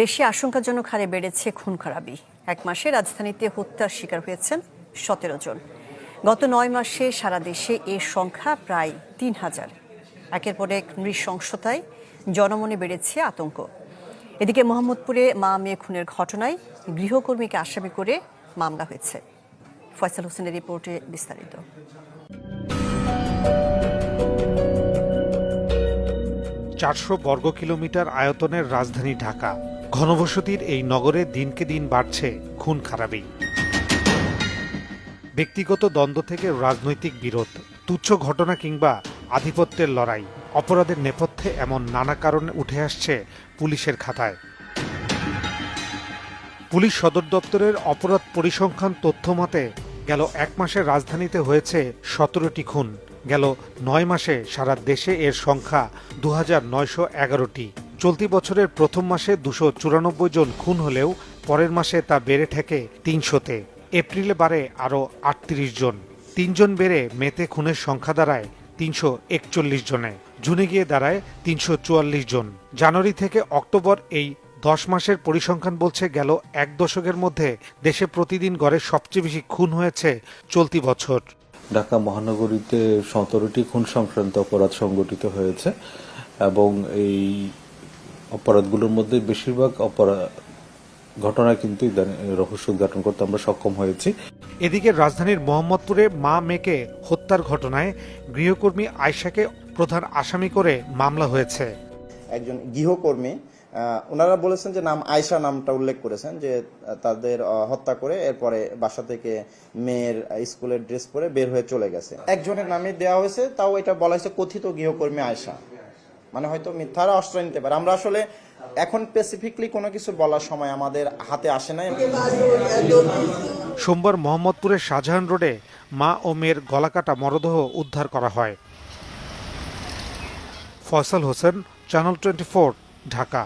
দেশে আশঙ্কাজনক হারে বেড়েছে খুন খারাপি এক মাসে রাজধানীতে হত্যার শিকার হয়েছেন সতেরো জন। গত নয় মাসে সারা দেশে এর সংখ্যা প্রায় তিন হাজার। একের পর এক নৃশংসতায় জনমনে বেড়েছে আতঙ্ক। এদিকে মোহাম্মদপুরে মা মেয়ে খুনের ঘটনায় গৃহকর্মীকে আসামি করে মামলা হয়েছে। ফয়সাল হোসেনের রিপোর্টে বিস্তারিত। চারশো বর্গ কিলোমিটার আয়তনের রাজধানী ঢাকা। ঘনবসতির এই নগরে দিনকে দিন বাড়ছে খুন খারাপি ব্যক্তিগত দ্বন্দ্ব থেকে রাজনৈতিক বিরোধ, তুচ্ছ ঘটনা কিংবা আধিপত্যের লড়াই, অপরাধের নেপথ্যে এমন নানা কারণে উঠে আসছে পুলিশের খাতায়। পুলিশ সদর দপ্তরের অপরাধ পরিসংখ্যান তথ্য মতে, গেল এক মাসে রাজধানীতে হয়েছে সতেরোটি খুন, গেল নয় মাসে সারা দেশে এর সংখ্যা দু হাজার নয়শো এগারোটি। চলতি বছরের প্রথম মাসে দুশো চুরানব্বই জন খুন হলেও পরের মাসে তা বেড়ে থেকে তিনশোতে। এপ্রিলে বাড়ে আরও আটত্রিশ জন। তিনজন বেড়ে মেতে খুনের সংখ্যা দাঁড়ায় তিনশো একচল্লিশ জনে। জুনে গিয়ে দাঁড়ায় তিনশো চুয়াল্লিশ জন। জানুয়ারি থেকে অক্টোবর এই দশ মাসের পরিসংখ্যান বলছে গেল এক দশকের মধ্যে দেশে প্রতিদিন গড়ে সবচেয়ে বেশি খুন হয়েছে চলতি বছর। ঢাকা মহানগরীতে সতেরোটি খুন সংক্রান্ত অপরাধ সংগঠিত হয়েছে এবং এই অপরাধগুলোর মধ্যে বেশিরভাগ অপরাধ ঘটনা কিন্তু রহস্য উদ্ঘাটন করতে আমরা সক্ষম হয়েছি। এদিকে রাজধানীর মোহাম্মদপুরে মা মেয়েকে হত্যার ঘটনায় গৃহকর্মী আয়শাকে প্রধান আসামি করে মামলা হয়েছে। একজন গৃহকর্মী ওনারা বলেছেন যে নাম আয়শা নামটা উল্লেখ করেছেন যে তাদের হত্যা করে এরপরে বাসা থেকে মেয়ের স্কুলের ড্রেস পরে বের হয়ে চলে গেছে। একজনের নামে দেওয়া হয়েছে তাও এটা বলা হয়েছে কথিত গৃহকর্মী আয়শা। মানে হয়তো মিথ্যারা আশ্রয় নিতে পারে। আমরা আসলে এখন স্পেসিফিকলি কোনো কিছু বলার সময় আমাদের হাতে আসে না সোমবার মোহাম্মদপুরের শাহজাহান রোডে মা ও মেয়ের গলাকাটা মরদেহ উদ্ধার করা হয়। Faisal Hossain channel twenty Dhaka.